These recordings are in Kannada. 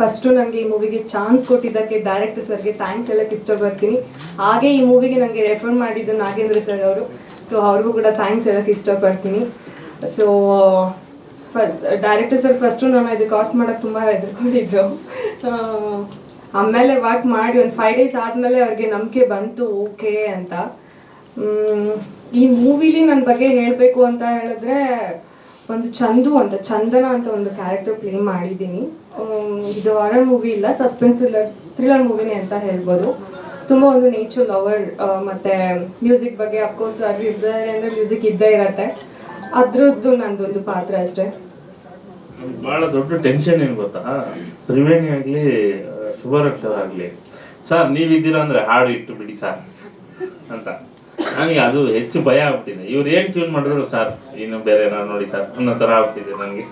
ಫಸ್ಟು ನನಗೆ ಈ ಮೂವಿಗೆ ಚಾನ್ಸ್ ಕೊಟ್ಟಿದ್ದಕ್ಕೆ ಡೈರೆಕ್ಟರ್ ಸರ್ಗೆ ಥ್ಯಾಂಕ್ಸ್ ಹೇಳಕ್ಕೆ ಇಷ್ಟಪಡ್ತೀನಿ. ಹಾಗೆ ಈ ಮೂವಿಗೆ ನನಗೆ ರೆಫರ್ ಮಾಡಿದ್ದು ನಾಗೇಂದ್ರ ಸರ್ ಅವರು. ಸೊ ಅವ್ರಿಗೂ ಕೂಡ ಥ್ಯಾಂಕ್ಸ್ ಹೇಳಕ್ಕೆ ಇಷ್ಟಪಡ್ತೀನಿ. So first director sir first ನಾನು ಇದು ಕಾಸ್ಟ್ ಮಾಡೋಕ್ಕೆ ತುಂಬ ಹೆದರ್ಕೊಂಡಿದ್ರು ಆಮೇಲೆ ವರ್ಕ್ ಮಾಡಿ ಒಂದು ಫೈವ್ ಡೇಸ್ ಆದಮೇಲೆ ಅವ್ರಿಗೆ ನಂಬಿಕೆ ಬಂತು ಓಕೆ ಅಂತ. ಈ ಮೂವಿಲಿ ನನ್ನ ಬಗ್ಗೆ ಹೇಳಬೇಕು ಅಂತ ಹೇಳಿದ್ರೆ ಒಂದು ಚಂದು ಅಂತ, ಚಂದನ ಅಂತ ಒಂದು ಕ್ಯಾರೆಕ್ಟರ್ ಪ್ಲೇ ಮಾಡಿದ್ದೀನಿ. ಇದು ಹಾರರ್ ಮೂವಿ ಇಲ್ಲ ಸಸ್ಪೆನ್ಸ್ ಥ್ರಿಲ್ಲರ್ ಥ್ರಿಲ್ಲರ್ ಮೂವಿನೇ ಅಂತ ಹೇಳ್ಬೋದು. ತುಂಬ ಒಂದು ನೇಚರ್ ಲವರ್ ಮತ್ತು ಮ್ಯೂಸಿಕ್ ಬಗ್ಗೆ ಅಫ್ಕೋರ್ಸ್ ಅದು ಇದ್ದಾರೆ ಅಂದರೆ ಮ್ಯೂಸಿಕ್ ಇದ್ದೇ ಇರತ್ತೆ. ಅದರದ್ದು ನಂದೊಂದು ಪಾತ್ರ ಅಷ್ಟೇ. ಭಾಳ ದೊಡ್ಡ ಟೆನ್ಷನ್ ಏನು ಗೊತ್ತಾ? ತ್ರಿವೇಣಿ ಆಗಲಿ ಶುಭರಕ್ಷರಾಗಲಿ ಸರ್, ನೀವಿದ್ದೀರಾ ಅಂದರೆ ಹಾಡು ಇಟ್ಟು ಬಿಡಿ ಸರ್ ಅಂತ. ನನಗೆ ಅದು ಹೆಚ್ಚು ಭಯ ಆಗ್ಬಿಟ್ಟಿದೆ. ಇವ್ರು ಏನ್ ಟ್ಯೂನ್ ಮಾಡಿದ್ರು ಸರ್ ಇನ್ನು ಬೇರೆ ಏನಾದ್ರು ನೋಡಿ ಸರ್ ಅನ್ನೋ ತರ ಆಗ್ತಿದೆ ನನಗೆ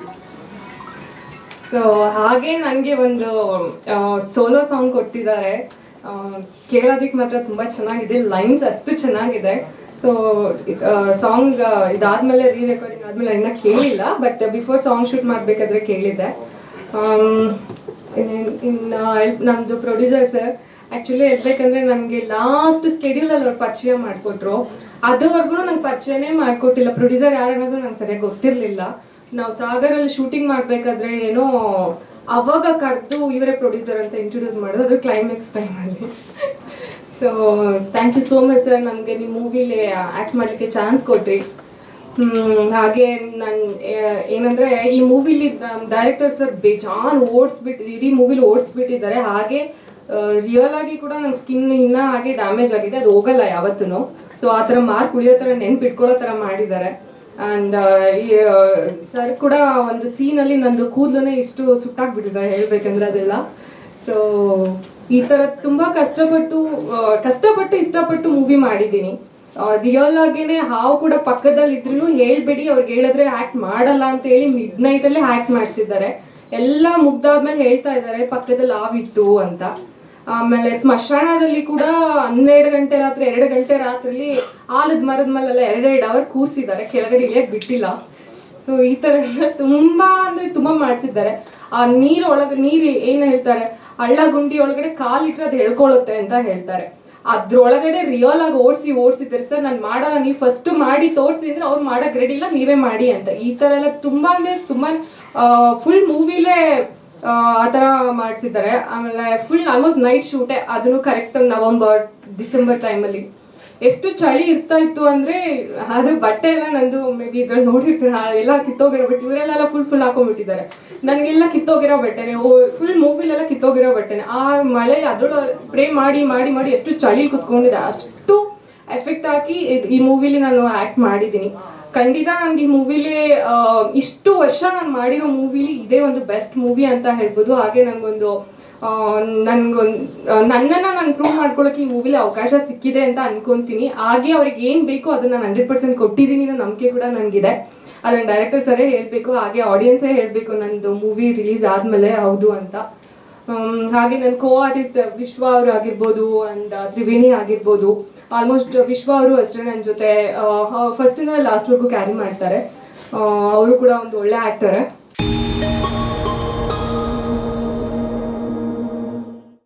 ಸೊ ಹಾಗೆ ನನಗೆ ಒಂದು ಸೋಲೋ ಸಾಂಗ್ ಕೊಟ್ಟಿದ್ದಾರೆ. ಕೇಳೋದಕ್ಕೆ ಮಾತ್ರ ತುಂಬ ಚೆನ್ನಾಗಿದೆ ಲೈನ್ಸ್ ಅಷ್ಟು ಚೆನ್ನಾಗಿದೆ. ಸೊ ಸಾಂಗ್ ಇದಾದ್ಮೇಲೆ ರೀ ರೆಕಾರ್ಡಿಂಗ್ ಆದ್ಮೇಲೆ ಇನ್ನೂ ಕೇಳಿಲ್ಲ ಬಟ್ ಬಿಫೋರ್ ಸಾಂಗ್ ಶೂಟ್ ಮಾಡಬೇಕಾದ್ರೆ ಕೇಳಿದ್ದೆ. ಇನ್ನು ನಮ್ಮದು ಪ್ರೊಡ್ಯೂಸರ್ ಸರ್ ಆ್ಯಕ್ಚುಲಿ ಹೇಳ್ಬೇಕಂದ್ರೆ ನನಗೆ ಲಾಸ್ಟ್ ಸ್ಕೆಡ್ಯೂಲಲ್ಲಿ ಅವ್ರು ಪರಿಚಯ ಮಾಡಿಕೊಟ್ರು. ಅದುವರೆಗೂ ನಂಗೆ ಪರಿಚಯನೇ ಮಾಡಿಕೊಟ್ಟಿಲ್ಲ. ಪ್ರೊಡ್ಯೂಸರ್ ಯಾರು ಅನ್ನೋದು ನಂಗೆ ಸರಿಯಾಗಿ ಗೊತ್ತಿರಲಿಲ್ಲ. ನಾವು ಸಾಗರಲ್ಲಿ ಶೂಟಿಂಗ್ ಮಾಡಬೇಕಾದ್ರೆ ಏನೋ ಅವಾಗ ಕರೆದು ಇವರೇ ಪ್ರೊಡ್ಯೂಸರ್ ಅಂತ ಇಂಟ್ರೊಡ್ಯೂಸ್ ಮಾಡೋದು ಅದು ಕ್ಲೈಮ್ಯಾಕ್ಸ್ ಟೈಮಲ್ಲಿ so thank you so much sir ನಮಗೆ ನಿಮ್ಮ ಮೂವಿಲಿ ಆ್ಯಕ್ಟ್ ಮಾಡಲಿಕ್ಕೆ ಚಾನ್ಸ್ ಕೊಟ್ರಿ. ಹಾಗೆ ನಾನು ಏನಂದ್ರೆ ಈ ಮೂವಿಲಿ ಡೈರೆಕ್ಟರ್ ಸರ್ ಬೇಜಾನ್ ಓಡಿಸ್ಬಿಟ್ಟು ಇಡೀ ಮೂವಿಲಿ ಓಡಿಸ್ಬಿಟ್ಟಿದ್ದಾರೆ. ಹಾಗೆ ರಿಯಲ್ ಆಗಿ ಕೂಡ ನನ್ನ ಸ್ಕಿನ್ ಇನ್ನ ಹಾಗೆ ಡ್ಯಾಮೇಜ್ ಆಗಿದೆ, ಅದು ಹೋಗಲ್ಲ ಯಾವತ್ತೂ ಸೊ ಆ ಥರ ಮಾರ್ಕ್ ಉಳಿಯೋ ಥರ ನೆನ್ಪಿಟ್ಕೊಳ್ಳೋ ಥರ ಮಾಡಿದ್ದಾರೆ. ಆ್ಯಂಡ್ ಸರ್ ಕೂಡ ಒಂದು ಸೀನಲ್ಲಿ ನಂದು ಕೂದಲೇ ಇಷ್ಟು ಸುಟ್ಟಾಗ್ಬಿಟ್ಟಿದ್ದಾರೆ ಹೇಳ್ಬೇಕಂದ್ರೆ ಅದೆಲ್ಲ. ಸೊ ಈ ಥರ ತುಂಬ ಕಷ್ಟಪಟ್ಟು ಕಷ್ಟಪಟ್ಟು ಇಷ್ಟಪಟ್ಟು ಮೂವಿ ಮಾಡಿದ್ದೀನಿ. ರಿಯಲ್ ಆಗೇನೆ ಹಾವು ಕೂಡ ಪಕ್ಕದಲ್ಲಿ ಇದ್ರೂ ಹೇಳ್ಬೇಡಿ, ಅವ್ರಿಗೆ ಹೇಳಿದ್ರೆ ಆ್ಯಕ್ಟ್ ಮಾಡಲ್ಲ ಅಂತ ಹೇಳಿ ಮಿಡ್ ನೈಟಲ್ಲೇ ಆ್ಯಕ್ಟ್ ಮಾಡ್ತಿದ್ದಾರೆ. ಎಲ್ಲ ಮುಗ್ದಾದ್ಮೇಲೆ ಹೇಳ್ತಾ ಇದ್ದಾರೆ, ಪಕ್ಕದಲ್ಲಿ ಹಾವಿತ್ತು ಅಂತ. ಆಮೇಲೆ ಸ್ಮಶಾನದಲ್ಲಿ ಕೂಡ ಹನ್ನೆರಡು ಗಂಟೆ ರಾತ್ರಿ, ಎರಡು ಗಂಟೆ ರಾತ್ರಿಲಿ ಆಲದ ಮರದ ಮೇಲೆಲ್ಲ ಎರಡೆರಡು ಅವರ್ ಕೂರಿಸಿದ್ದಾರೆ. ಕೆಳಗಡೆ ಇಳಿಯಕ್ಕೆ ಬಿಟ್ಟಿಲ್ಲ. ಸೊ ಈ ಎಲ್ಲ ತುಂಬಾ ಅಂದ್ರೆ ತುಂಬಾ ಮಾಡಿಸಿದ್ದಾರೆ. ಆ ನೀರು ಒಳಗೆ, ನೀರ್ ಏನ್ ಹೇಳ್ತಾರೆ? ಹಳ್ಳ ಗುಂಡಿ ಒಳಗಡೆ ಕಾಲಿಟ್ರೆ ಅದು ಹೇಳ್ಕೊಳ್ಳುತ್ತೆ ಅಂತ ಹೇಳ್ತಾರೆ. ಅದ್ರೊಳಗಡೆ ರಿಯಲ್ ಆಗಿ ಓಡಿಸಿ ಓಡಿಸಿದ್ರೆ ಸರ್, ನಾನು ಮಾಡಲ್ಲ. ನೀವು ಫಸ್ಟ್ ಮಾಡಿ ತೋರಿಸಿ ಅಂದ್ರೆ ಅವ್ರು ಮಾಡಕ್ ರೆಡಿ ಇಲ್ಲ, ನೀವೇ ಮಾಡಿ ಅಂತ. ಈ ತರ ಎಲ್ಲ ತುಂಬಾ ಅಂದ್ರೆ ತುಂಬಾ ಫುಲ್ ಮೂವಿಲೇ ಆ ಥರ ಮಾಡ್ತಿದ್ದಾರೆ. ಆಮೇಲೆ ಫುಲ್ ಆಲ್ಮೋಸ್ಟ್ ನೈಟ್ ಶೂಟೇ ಅದನ್ನು ಕರೆಕ್ಟ್ ನವಂಬರ್, ಡಿಸೆಂಬರ್ ಟೈಮಲ್ಲಿ ಎಷ್ಟು ಚಳಿ ಇರ್ತಾ ಇತ್ತು ಅಂದ್ರೆ, ಅದು ಬಟ್ಟೆ ಎಲ್ಲ ನಂದು ಮೇ ಬಿ ಇದ್ರಲ್ಲಿ ನೋಡಿರ್ತೀನಿ ಎಲ್ಲ ಕಿತ್ತೋಗಿರೋ ಬಟ್ಟೆ ಇವರೆಲ್ಲ ಫುಲ್ ಫುಲ್ ಹಾಕೊಂಡ್ಬಿಟ್ಟಿದ್ದಾರೆ. ನನಗೆಲ್ಲ ಕಿತ್ತೋಗಿರೋ ಬಟ್ಟೆನೆ ಫುಲ್ ಮೂವಿಲೆಲ್ಲ ಕಿತ್ತೋಗಿರೋ ಬಟ್ಟೆನೆ. ಆ ಮಳೆಯಲ್ಲಿ ಅದ್ರೊಳಗೆ ಸ್ಪ್ರೇ ಮಾಡಿ ಮಾಡಿ ಮಾಡಿ ಎಷ್ಟು ಚಳಿ ಕುತ್ಕೊಂಡಿದೆ ಅಷ್ಟು ಎಫೆಕ್ಟ್ ಹಾಕಿ ಈ ಮೂವಿಲಿ ನಾನು ಆ್ಯಕ್ಟ್ ಮಾಡಿದ್ದೀನಿ. ಖಂಡಿತ ನನಗೆ ಈ ಮೂವಿಲಿ ಇಷ್ಟು ವರ್ಷ ನಾನು ಮಾಡಿರೋ ಮೂವಿಲಿ ಇದೇ ಒಂದು ಬೆಸ್ಟ್ ಮೂವಿ ಅಂತ ಹೇಳ್ಬೋದು. ಹಾಗೆ ನನಗೊಂದು ನನ್ಗೊಂದು ನನ್ನನ್ನು ನಾನು ಪ್ರೂವ್ ಮಾಡ್ಕೊಳ್ಳೋಕೆ ಈ ಮೂವಿಲಿ ಅವಕಾಶ ಸಿಕ್ಕಿದೆ ಅಂತ ಅನ್ಕೊಂತೀನಿ. ಹಾಗೆ ಅವ್ರಿಗೆ ಏನು ಬೇಕೋ ಅದನ್ನ ನಾನು ಹಂಡ್ರೆಡ್ ಪರ್ಸೆಂಟ್ ಕೊಟ್ಟಿದ್ದೀನಿ ಅನ್ನೋ ನಂಬಿಕೆ ಕೂಡ ನನಗಿದೆ ಅದನ್ನ ಡೈರೆಕ್ಟರ್ ಸರೇ ಹೇಳಬೇಕು, ಹಾಗೆ ಆಡಿಯನ್ಸೇ ಹೇಳಬೇಕು ನಂದು ಮೂವಿ ರಿಲೀಸ್ ಆದಮೇಲೆ ಹೌದು ಅಂತ. ಹಾಗೆ ನನ್ನ ಕೋ ಆರ್ಟಿಸ್ಟ್ ವಿಶ್ವ ಅವರು ಆಗಿರ್ಬೋದು ಅಂಡ್ ತ್ರಿವೇಣಿ ಆಗಿರ್ಬೋದು. ಆಲ್ಮೋಸ್ಟ್ ವಿಶ್ವ ಅವರು ಅಷ್ಟೇ ನನ್ನ ಜೊತೆ ಫಸ್ಟಿಂದ ಲಾಸ್ಟ್ವರೆಗೂ ಕ್ಯಾರಿ ಮಾಡ್ತಾರೆ. ಅವರು ಕೂಡ ಒಂದು ಒಳ್ಳೆ ಆ್ಯಕ್ಟರೇ